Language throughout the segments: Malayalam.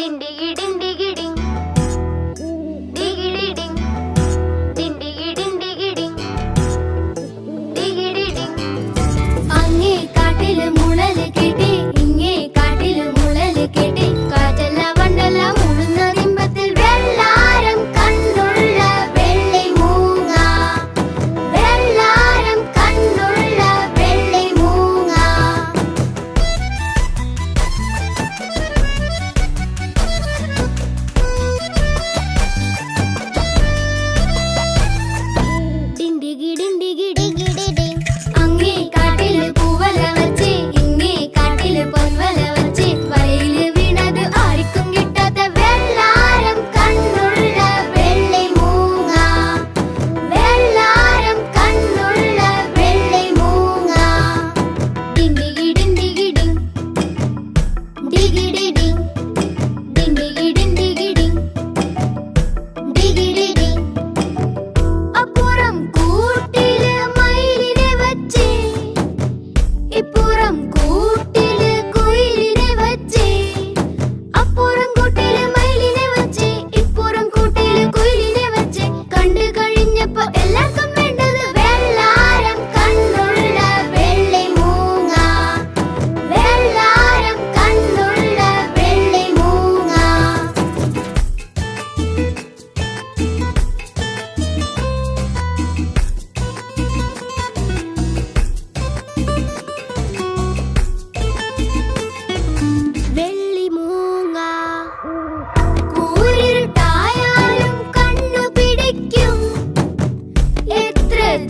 డిండిగి డిండిగి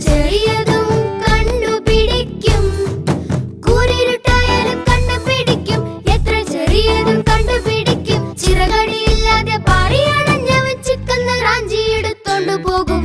ചെറിയതും കണ്ടുപിടിക്കും കൂരിരുട്ടായാലും കണ്ടുപിടിക്കും എത്ര ചെറിയതും കണ്ടുപിടിക്കും ചിറകടിയില്ലാതെ പാറിയണഞ്ഞവൻ ചിക്കുന്ന റാഞ്ചി എടുത്തോണ്ടു പോകും.